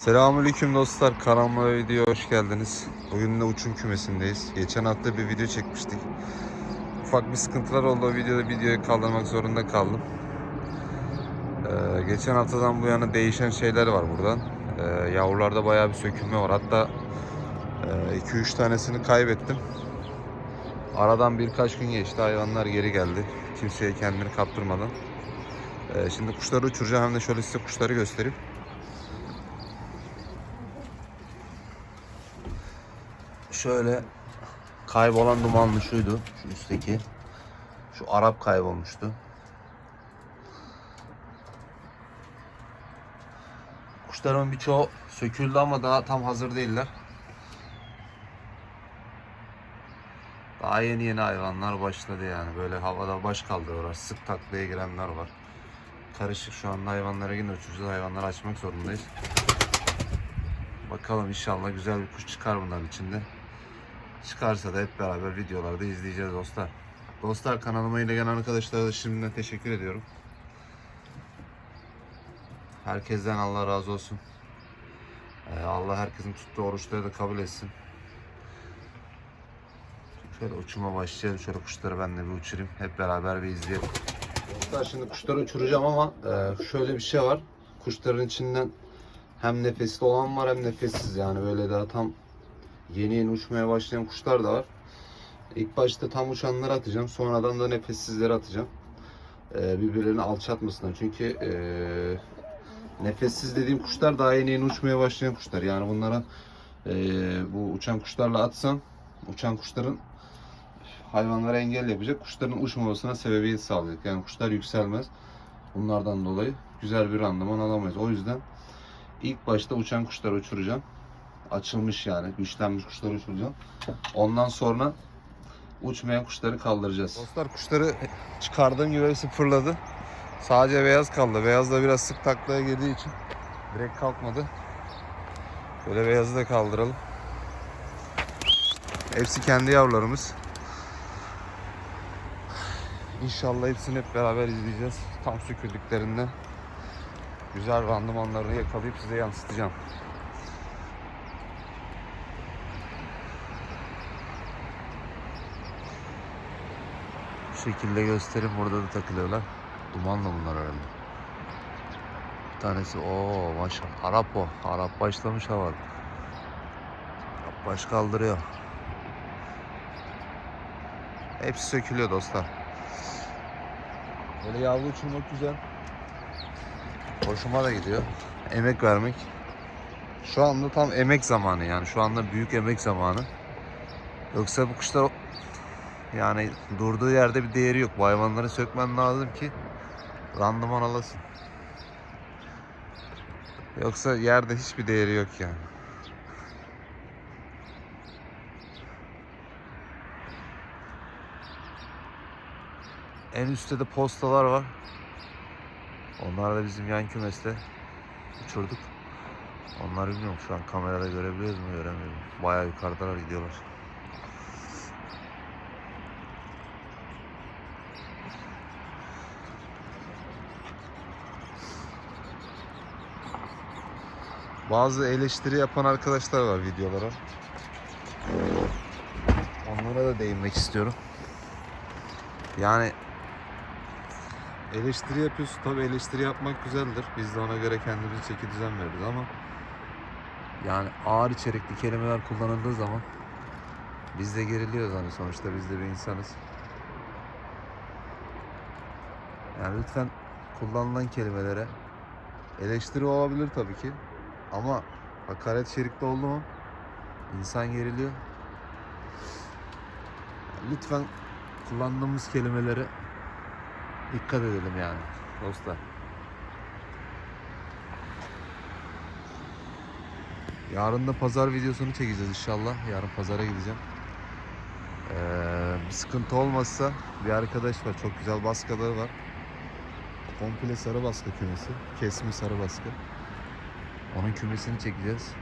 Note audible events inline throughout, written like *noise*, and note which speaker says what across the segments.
Speaker 1: Selamünaleyküm dostlar. Kanalıma video hoş geldiniz. Bugün de uçum kümesindeyiz. Geçen hafta bir video çekmiştik. Ufak bir sıkıntılar oldu. O videoda videoyu kaldırmak zorunda kaldım. Ee, geçen haftadan bu yana değişen şeyler var buradan. Ee, yavrularda bayağı bir sökülme var. Hatta 2-3 tanesini kaybettim. Aradan birkaç gün geçti. Hayvanlar geri geldi. Kimseye kendini kaptırmadan. Ee, şimdi kuşları uçuracağım. Hem de şöyle size kuşları göstereyim. Şöyle kaybolan dumanlı şuydu. Şu üstteki. Şu Arap kaybolmuştu. Kuşların birçoğu söküldü ama daha tam hazır değiller. Daha yeni yeni hayvanlar başladı yani. Böyle havada baş kaldırıyorlar. Sık taklaya girenler var. Karışık şu anda hayvanlara yine uçuracağız. Hayvanları açmak zorundayız. Bakalım inşallah güzel bir kuş çıkar bunların içinde. Çıkarsa da hep beraber videolarda izleyeceğiz dostlar. Dostlar kanalıma yine gelen arkadaşlara da şimdiden teşekkür ediyorum. Herkesten Allah razı olsun. Ee, Allah herkesin tuttuğu oruçları da kabul etsin. Şöyle uçuma başlayalım. Şöyle kuşları ben de bir uçurayım. Hep beraber bir izleyelim. Dostlar şimdi kuşları uçuracağım ama e, şöyle bir şey var. Kuşların içinden hem nefesli olan var hem nefessiz yani böyle daha tam yeni yeni uçmaya başlayan kuşlar da var. İlk başta tam uçanları atacağım. Sonradan da nefessizleri atacağım. Ee, birbirlerini alçaltmasınlar. Çünkü ee, nefessiz dediğim kuşlar daha yeni yeni uçmaya başlayan kuşlar. Yani bunlara ee, bu uçan kuşlarla atsam uçan kuşların hayvanlara engel yapacak. Kuşların uçmamasına sebebiyet sağlayacak. Yani kuşlar yükselmez. Bunlardan dolayı güzel bir randıman alamayız. O yüzden ilk başta uçan kuşları uçuracağım açılmış yani güçlenmiş kuşları uçuracağım. Ondan sonra uçmayan kuşları kaldıracağız. Dostlar kuşları çıkardığım gibi hepsi fırladı. Sadece beyaz kaldı. Beyaz da biraz sık taklaya girdiği için direkt kalkmadı. Böyle beyazı da kaldıralım. Hepsi kendi yavrularımız. İnşallah hepsini hep beraber izleyeceğiz. Tam söküldüklerinde güzel randımanlarını yakalayıp size yansıtacağım. Şekilde göstereyim. Burada da takılıyorlar. Dumanla bunlar herhalde. Bir tanesi o maşallah. Arap o. Arap başlamış hava. Arap baş kaldırıyor. Hepsi sökülüyor dostlar. Böyle yavru uçurmak güzel. Hoşuma da gidiyor. Emek vermek. Şu anda tam emek zamanı yani. Şu anda büyük emek zamanı. Yoksa bu kuşlar yani durduğu yerde bir değeri yok. Bu hayvanları sökmen lazım ki randıman alasın. Yoksa yerde hiçbir değeri yok yani. En üstte de postalar var. Onlar da bizim yan kümeste uçurduk. Onları bilmiyorum şu an kamerada görebiliyoruz mu göremiyorum. Bayağı yukarıdalar gidiyorlar. Bazı eleştiri yapan arkadaşlar var videolara. Onlara da değinmek istiyorum. Yani eleştiri yapıyorsun tabi eleştiri yapmak güzeldir. Biz de ona göre kendimizi çeki düzen veririz ama yani ağır içerikli kelimeler kullanıldığı zaman biz de geriliyoruz hani sonuçta biz de bir insanız. Yani lütfen kullanılan kelimelere eleştiri olabilir tabii ki. Ama hakaret şerikli oldu mu insan geriliyor. Lütfen kullandığımız kelimelere dikkat edelim yani dostlar. Yarın da pazar videosunu çekeceğiz inşallah. Yarın pazara gideceğim. Ee, bir sıkıntı olmazsa bir arkadaş var. Çok güzel baskaları var. Komple sarı baskı kümesi. Kesmi sarı baskı. Onun kümesini çekeceğiz.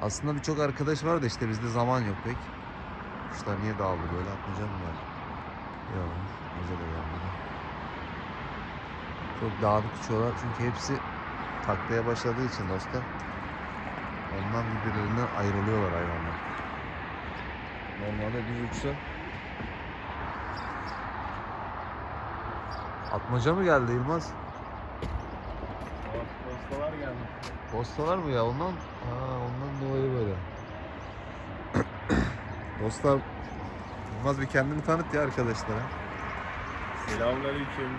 Speaker 1: Aslında birçok arkadaş var da işte bizde zaman yok pek. Kuşlar niye dağıldı böyle atmayacağım var? Yok, bize de. Çok dağınık uçuyorlar çünkü hepsi taklaya başladığı için dostlar ondan birbirlerinden ayrılıyorlar hayvanlar. Normalde düz uçsa Atmaca mı geldi Yılmaz?
Speaker 2: Postalar geldi.
Speaker 1: Postalar mı ya? Ondan Aa, ondan dolayı böyle. *coughs* Dostlar Yılmaz bir kendini tanıt ya arkadaşlara.
Speaker 2: Selamünaleyküm.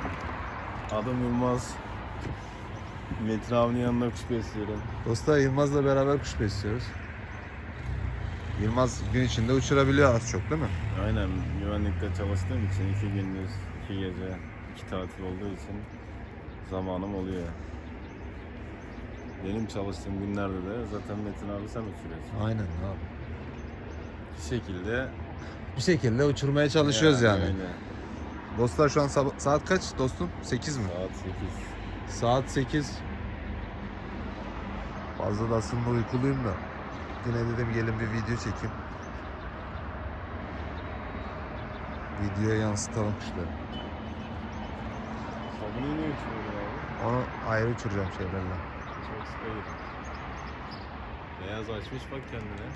Speaker 2: Adım Yılmaz. Metin abinin yanında kuş besliyorum.
Speaker 1: Dostlar Yılmaz'la beraber kuş besliyoruz. Yılmaz gün içinde uçurabiliyor az çok değil mi?
Speaker 2: Aynen güvenlikte çalıştığım için iki gündüz, iki gece, iki tatil olduğu için zamanım oluyor. Benim çalıştığım günlerde de zaten Metin abi sen uçuruyorsun.
Speaker 1: Aynen abi.
Speaker 2: Bir şekilde
Speaker 1: Bir şekilde uçurmaya çalışıyoruz yani.
Speaker 2: öyle.
Speaker 1: Dostlar şu an sab- saat kaç dostum? 8 mi?
Speaker 2: Saat 8.
Speaker 1: Saat 8. Fazla da aslında uykuluyum da. Yine dedim gelin bir video çekeyim. Videoya yansıtalım kuşları.
Speaker 2: Sabunu yine uçuruyorum abi.
Speaker 1: Onu ayrı uçuracağım şeylerle.
Speaker 2: Beyaz açmış bak kendine.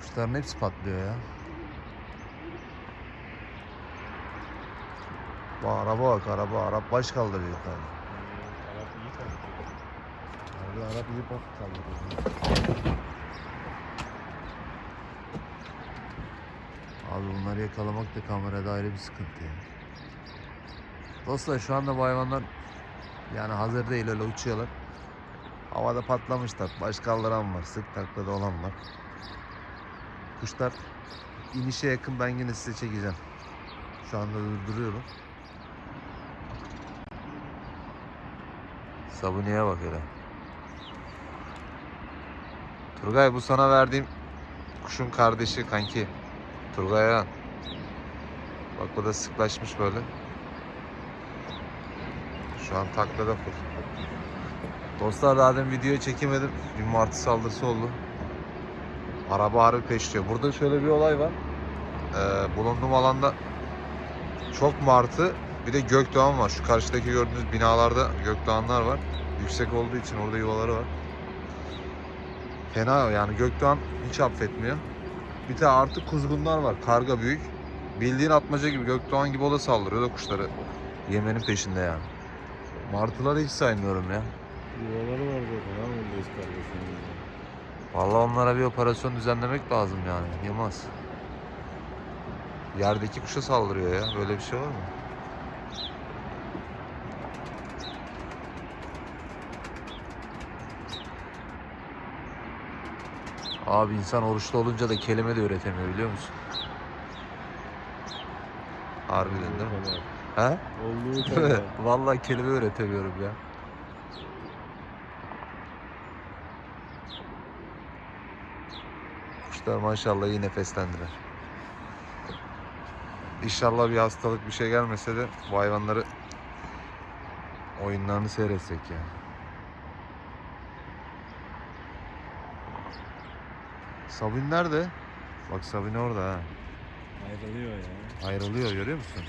Speaker 1: Kuşların hepsi patlıyor ya. Bu araba bak araba. Arap baş kaldırıyor tabii.
Speaker 2: Arap iyi kalktı.
Speaker 1: Abi Arap iyi baş kaldırıyor. Abi bunları yakalamak da kamerada ayrı bir sıkıntı ya. Dostlar şu anda bu hayvanlar yani hazır değil öyle uçuyorlar. Havada patlamışlar. Baş kaldıran var. Sık taklada olan var. Kuşlar inişe yakın ben yine size çekeceğim. Şu anda durduruyorum. Sabuniye bak hele. Turgay bu sana verdiğim kuşun kardeşi kanki. Turgay Ayan. Bak bu da sıklaşmış böyle. Şu an taklada full. Dostlar daha demin videoyu çekemedim. Bir martı saldırısı oldu. Araba harbi peşliyor. Burada şöyle bir olay var. Ee, bulunduğum alanda çok martı bir de gökdoğan var. Şu karşıdaki gördüğünüz binalarda gökdoğanlar var. Yüksek olduğu için orada yuvaları var. Fena yani gökdoğan hiç affetmiyor. Bir de artık kuzgunlar var. Karga büyük. Bildiğin atmaca gibi gökdoğan gibi o da saldırıyor da kuşları yemenin peşinde yani. Martıları hiç saymıyorum ya.
Speaker 2: Yuvaları var zaten ama beş kardeşinin.
Speaker 1: Vallahi onlara bir operasyon düzenlemek lazım yani. Yılmaz. Yerdeki kuşa saldırıyor ya. Böyle bir şey var mı? Abi insan oruçlu olunca da kelime de üretemiyor biliyor musun? Harbiden değil mi? He?
Speaker 2: Olduğu *laughs* kadar.
Speaker 1: Vallahi kelime üretemiyorum ya. Kuşlar maşallah iyi nefeslendiler. İnşallah bir hastalık bir şey gelmese de bu hayvanları oyunlarını seyretsek ya. Sabin nerede? Bak Sabin orada ha.
Speaker 2: Ayrılıyor ya.
Speaker 1: Ayrılıyor görüyor musun?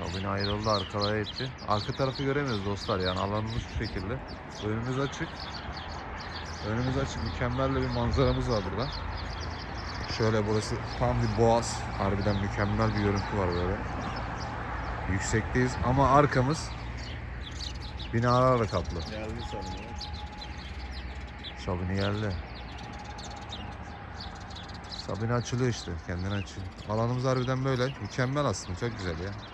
Speaker 1: Sabine ayrıldı arkalaya etti. Arka tarafı göremiyoruz dostlar yani alanımız şu şekilde. Önümüz açık. Önümüz açık mükemmel bir manzaramız var burada. Şöyle burası tam bir boğaz. Harbiden mükemmel bir görüntü var böyle. Yüksekteyiz ama arkamız binalarla kaplı.
Speaker 2: Geldi sanırım.
Speaker 1: Sabine geldi. Sabine açılıyor işte. Kendini açıyor. Alanımız harbiden böyle. Mükemmel aslında. Çok güzel ya.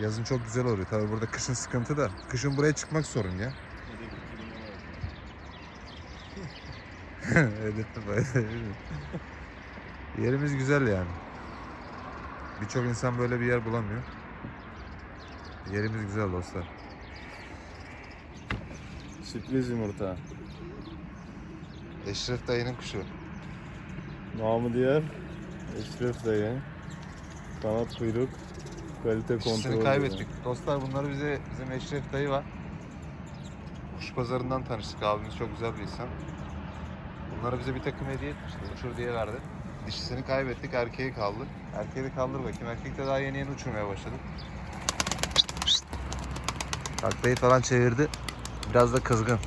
Speaker 1: Yazın çok güzel oluyor. Tabii burada kışın sıkıntı da. Kışın buraya çıkmak sorun ya. *laughs* Hedef böyle. Yerimiz güzel yani. Birçok insan böyle bir yer bulamıyor. Yerimiz güzel dostlar.
Speaker 2: Sürpriz yumurta.
Speaker 1: Eşref dayının kuşu.
Speaker 2: Namı diğer Eşref dayı. Kanat kuyruk. Kalite kontrol.
Speaker 1: İkisini kaybettik. Dostlar bunları bize bizim Eşref dayı var. Kuş pazarından tanıştık abimiz çok güzel bir insan. Bunları bize bir takım hediye etmişti. Uçur diye verdi. Dişisini kaybettik, erkeği kaldı. Erkeği de kaldır bakayım. Erkek de daha yeni yeni uçurmaya başladı. Taklayı falan çevirdi. Biraz da kızgın.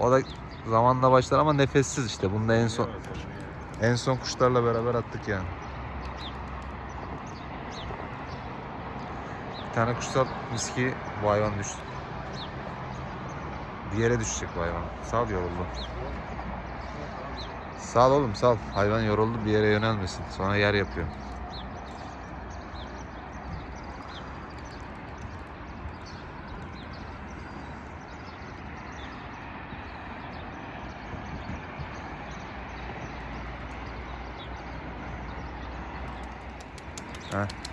Speaker 1: O da zamanla başlar ama nefessiz işte. Bunda en son en son kuşlarla beraber attık yani. Tane kuşsal miski bu hayvan düştü. Bir yere düşecek bu hayvan. Sal yoruldu. Sal oğlum sal. Hayvan yoruldu bir yere yönelmesin. Sonra yer yapıyor. Heh.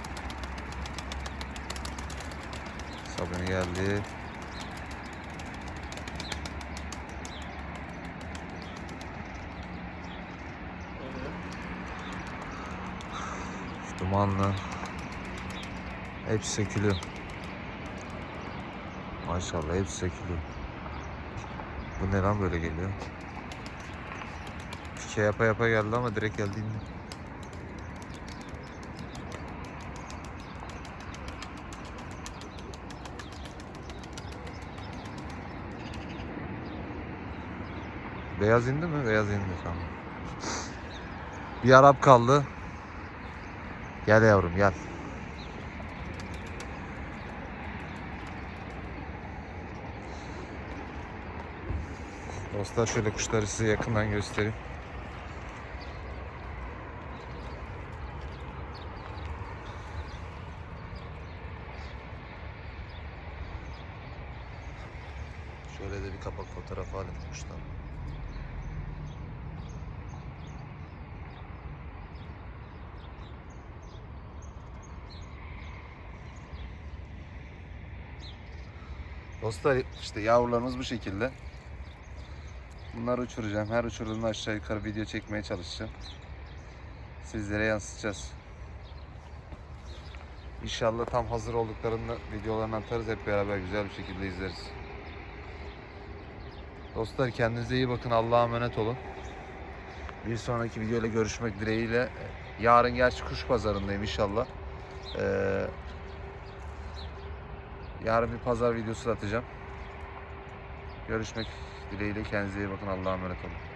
Speaker 1: Sabun geldi. Dumanlı. Hepsi sökülüyor. Maşallah hepsi sökülüyor. Bu ne lan böyle geliyor? Pike yapa yapa geldi ama direkt geldi Beyaz indi mi? Beyaz indi tamam. Bir Arap kaldı. Gel yavrum gel. Dostlar şöyle kuşları size yakından göstereyim. Şöyle de bir kapak fotoğrafı alayım kuştan. Dostlar işte yavrularımız bu şekilde. Bunları uçuracağım. Her uçurduğumda aşağı yukarı video çekmeye çalışacağım. Sizlere yansıtacağız. İnşallah tam hazır olduklarında videolarını atarız. Hep beraber güzel bir şekilde izleriz. Dostlar kendinize iyi bakın. Allah'a emanet olun. Bir sonraki videoyla görüşmek dileğiyle. Yarın gerçi kuş pazarındayım inşallah. Ee, yarın bir pazar videosu da atacağım. Görüşmek dileğiyle kendinize iyi bakın. Allah'a emanet olun.